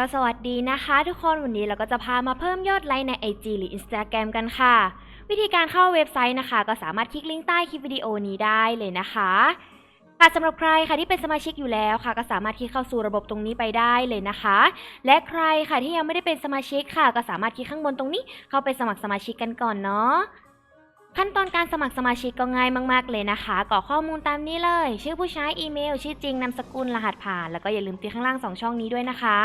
ก็สวัสดีนะคะทุกคนวันนี้เราก็จะพามาเพิ่มยอดไลค์ใน IG หรือ Instagram กันค่ะ วิธีการเข้าเว็บไซต์นะคะ ก็สามารถคลิกลิงก์ใต้คลิปวิดีโอนี้ได้เลยนะคะค่ะสำหรับใครค่ะที่เป็นสมาชิกอยู่แล้วค่ะ ก็สามารถคลิกเข้าสู่ระบบตรงนี้ไปได้เลยนะคะ และใครค่ะที่ยังไม่ได้เป็นสมาชิกค่ะ ก็สามารถคลิกข้างบนตรงนี้เข้าไปสมัครสมาชิกกันก่อนเนาะ ขั้นตอนการสมัครสมาชิกก็ง่ายมาก ๆ เลยนะคะกรอกข้อมูลตามนี้เลย ชื่อผู้ใช้อีเมล ชื่อจริงนามสกุลรหัสผ่าน แล้วก็อย่าลืมติดข้างล่าง 2 ช่องนี้ด้วยนะคะ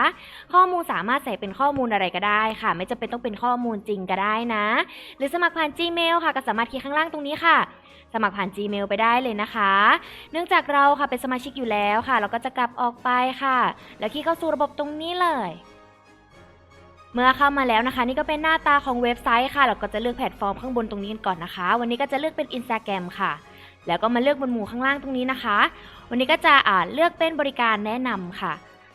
ข้อมูลสามารถใส่เป็นข้อมูลอะไรก็ได้ค่ะ ไม่จำเป็นต้องเป็นข้อมูลจริงก็ได้นะ หรือสมัครผ่าน Gmail ค่ะ ก็สามารถคลิกข้างล่างตรงนี้ค่ะ สมัครผ่าน Gmail ไปได้เลยนะคะ เนื่องจากเราค่ะเป็นสมาชิกอยู่แล้วค่ะ เราก็จะกลับออกไปค่ะ แล้วคลิกเข้าสู่ระบบตรงนี้เลย เมื่อเข้ามาแล้วนะคะ นี่ก็เป็นหน้าตาของเว็บไซต์ค่ะ เราก็จะเลือกแพลตฟอร์มข้างบนตรงนี้กันก่อนนะคะ วันนี้ก็จะเลือกเป็น Instagram ค่ะ แล้วก็มาเลือกบนหมู่ข้างล่างตรงนี้นะคะ วันนี้ก็จะอ่าเลือกเป็นบริการแนะนำค่ะ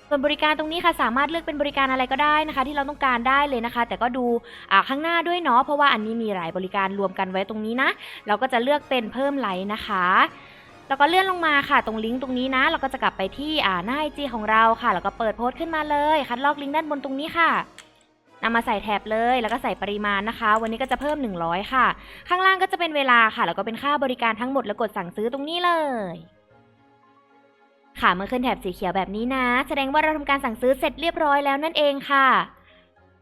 ส่วนบริการตรงนี้ค่ะสามารถเลือกเป็นบริการอะไรก็ได้นะคะ ที่เราต้องการได้เลยนะคะ แต่ก็ดูอ่าข้างหน้าด้วยเนาะเพราะว่าอันนี้มีหลายบริการรวมกันไว้ตรงนี้นะ เราก็จะเลือกเป็นเพิ่มไลค์นะคะแล้วก็เลื่อนลงมาค่ะ ตรงลิงก์ตรงนี้นะ เราก็จะกลับไปที่อ่าหน้าไอจีของเราค่ะ แล้วก็เปิดโพสต์ขึ้นมาเลย คัดลอกลิงก์ด้านบนตรงนี้ค่ะ นำมาใส่แท็บเลยแล้วก็ใส่ปริมาณนะคะ วันนี้ก็จะเพิ่ม 100 ค่ะ ข้างล่างก็จะเป็นเวลาค่ะ แล้วก็เป็นค่าบริการทั้งหมดแล้วกดสั่งซื้อตรงนี้เลย ค่ะเมื่อขึ้นแถบสีเขียวแบบนี้นะ แสดงว่าเราทำการสั่งซื้อเสร็จเรียบร้อยแล้วนั่นเองค่ะ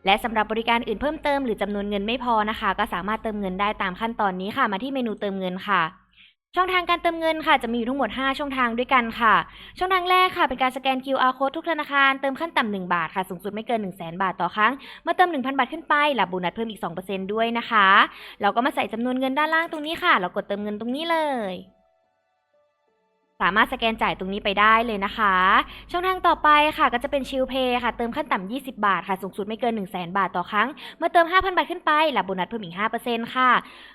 และสำหรับบริการอื่นเพิ่มเติมหรือจำนวนเงินไม่พอนะคะ ก็สามารถเติมเงินได้ตามขั้นตอนนี้ค่ะ มาที่เมนูเติมเงินค่ะ ช่องทางการเติมเงินค่ะจะมีอยู่ทั้งหมด 5 ช่องทางด้วยกันค่ะ ช่องทางแรกค่ะเป็นการสแกน QR code ทุกธนาคารเติมขั้นต่ำ1บาทค่ะสูงสุดไม่เกิน 1 0 0 0 0แบาทต่อครั้ง เมื่อเติม 1,000 บาทขึ้นไปรับโบนัสเพิ่มอีก 2%ด้วยนะคะ เราก็มาใส่จำนวนเงินด้านล่างตรงนี้ค่ะ เรากดเติมเงินตรงนี้เลย สามารถสแกนจ่ายตรงนี้ไปได้เลยนะคะ ช่องทางต่อไปค่ะก็จะเป็นชิลเพย์ค่ะ เติมขั้นต่ำ 20 บาทค่ะ สูงสุดไม่เกิน 1 0 0 0 0 0 บาทต่อครั้ง เมื่อเติม 5,000 บาทขึ้นไปรับโบนัสเพิ่มอีก 5%ค่ะ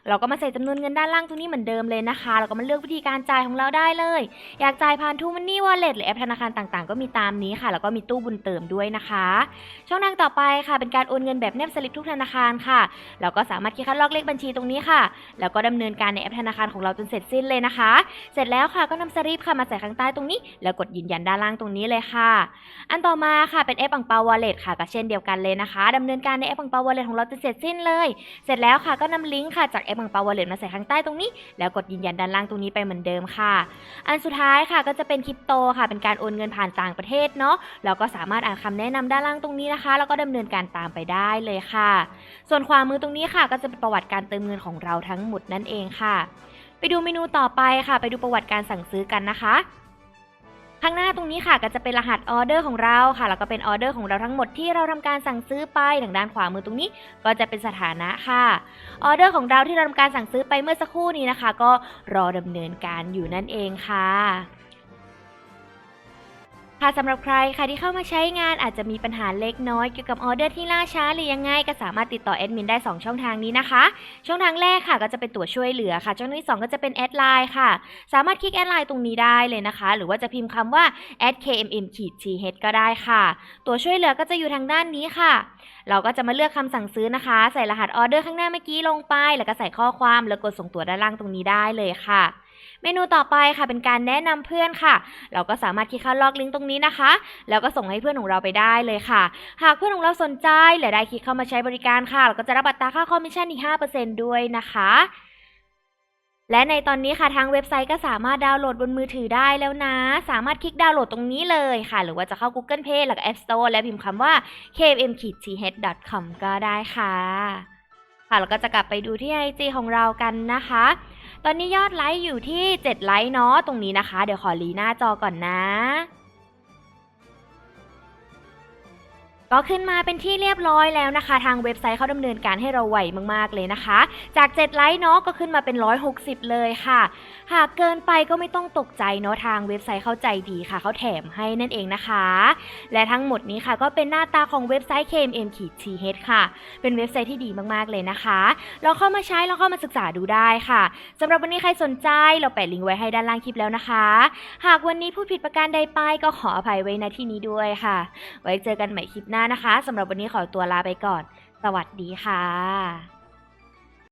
เราก็มาใส่จำนวนเงินด้านล่างตรงนี้เหมือนเดิมเลยนะคะแล้วก็มาเลือกวิธีการจ่ายของเราได้เลย อยากจ่ายผ่านทูมันนี่วอลเล็ตหรือแอปธนาคารต่างๆ ก็มีตามนี้ค่ะ แล้วก็มีตู้บุญเติมด้วยนะคะ ช่องทางต่อไปค่ะ เป็นการโอนเงินแบบแนบสลิปทุกธนาคารค่ะเราก็สามารถคลิกคัดลอกเลขบัญชีตรงนี้ค่ะ แล้วก็ดำเนินการในแอปธนาคารของเราจนเสร็จสิ้นเลยนะคะ เสร็จแล้วค่ะก็นำสลิปค่ะมาใส่ข้างใต้ตรงนี้ แล้วกดยืนยันด้านล่างตรงนี้เลยค่ะ อันต่อมาค่ะเป็นแอปอังเปาวอลเล็ตค่ะก็เช่นเดียวกันเลยนะคะดำเนินการในแอปอังเปาวอลเล็ตของเราจนเสร็จสิ้นเลย เสร็จแล้วค่ะก็นำลิงก์ค่ะจากแอปอังเปาวอลเล็ตมาใส่ข้างใต้ตรงนี้ แล้วกดยืนยันด้านล่างตรงนี้ไปเหมือนเดิมค่ะ อันสุดท้ายค่ะก็จะเป็นคริปโตค่ะ เป็นการโอนเงินผ่านต่างประเทศเนาะเราก็สามารถอ่านคำแนะนำด้านล่างตรงนี้นะคะ แล้วก็ดำเนินการตามไปได้เลยค่ะ ส่วนขวามมือตรงนี้ค่ะ ก็จะเป็นประวัติการเติมเงินของเราทั้งหมดนั่นเองค่ะ ไปดูเมนูต่อไปค่ะ ไปดูประวัติการสั่งซื้อกันนะคะ ข้างหน้าตรงนี้ค่ะก็จะเป็นรหัสออเดอร์ของเราค่ะ แล้วก็เป็นออเดอร์ของเราทั้งหมดที่เราทำการสั่งซื้อไปทางด้านขวามือตรงนี้ ก็จะเป็นสถานะค่ะออเดอร์ของเราที่เราทำการสั่งซื้อไปเมื่อสักครู่นี้นะคะ ก็รอดำเนินการอยู่นั่นเองค่ะ ค่ะสำหรับใครค่ะที่เข้ามาใช้งานอาจจะมีปัญหาเล็กน้อยเกี่ยวกับออเดอร์ที่ล่าช้าหรือยังไงก็สามารถติดต่อแอดมินได้ 2 ช่องทางนี้นะคะ ช่องทางแรกค่ะก็จะเป็นตัวช่วยเหลือค่ะ ช่องที่ 2 ก็จะเป็นแอดไลน์ค่ะ สามารถคลิกแอดไลน์ตรงนี้ได้เลยนะคะ หรือว่าจะพิมพ์คำว่า @kmm-th ก็ได้ค่ะ ตัวช่วยเหลือก็จะอยู่ทางด้านนี้ค่ะ เราก็จะมาเลือกคำสั่งซื้อนะคะ ใส่รหัสออเดอร์ข้างหน้าเมื่อกี้ลงไป แล้วก็ใส่ข้อความแล้วกดส่งตัวด้านล่างตรงนี้ได้เลยค่ะ เมนูต่อไปค่ะเป็นการแนะนำเพื่อนค่ะ เราก็สามารถคลิกเข้าลอกลิงก์ตรงนี้นะคะ แล้วก็ส่งให้เพื่อนของเราไปได้เลยค่ะ หากเพื่อนของเราสนใจหรือได้คลิกเข้ามาใช้บริการค่ะ เราก็จะรับอัตราค่าคอมมิชชั่นอีก 5%ด้วยนะคะและในตอนนี้ค่ะทางเว็บไซต์ก็สามารถดาวน์โหลดบนมือถือได้แล้วนะ สามารถคลิกดาวน์โหลดตรงนี้เลยค่ะ หรือว่าจะเข้า Google Play แล้วก็ App Store และพิมพ์คำว่า kmm-th.com ก็ได้ค่ะ ค่ะแล้วก็จะกลับไปดูที่ IG ของเรากันนะคะ ตอนนี้ยอดไลค์อยู่ที่ 7 ไลค์เนาะตรงนี้นะคะ เดี๋ยวขอรีหน้าจอก่อนนะ ก็ขึ้นมาเป็นที่เรียบร้อยแล้วนะคะ ทางเว็บไซต์เขาดำเนินการให้เราไหวมากๆเลยนะคะ จาก 7 ไลค์เนาะก็ขึ้นมาเป็น 160 เลยค่ะ หากเกินไปก็ไม่ต้องตกใจเนาะทางเว็บไซต์เข้าใจดีค่ะเขาแถมให้นั่นเองนะคะ และทั้งหมดนี้ค่ะก็เป็นหน้าตาของเว็บไซต์ KMM-TH ค่ะ เป็นเว็บไซต์ที่ดีมากๆเลยนะคะลองเข้ามาใช้ลองเข้ามาศึกษาดูได้ค่ะสำหรับวันนี้ใครสนใจเราแปะลิงก์ไว้ให้ด้านล่างคลิปแล้วนะคะ หากวันนี้พูดผิดประการใดไปก็ขออภัยไว้ณที่นี้ด้วยค่ะ ไว้เจอกันใหม่คลิปหน้านะคะสำหรับวันนี้ขอตัวลาไปก่อน สวัสดีค่ะ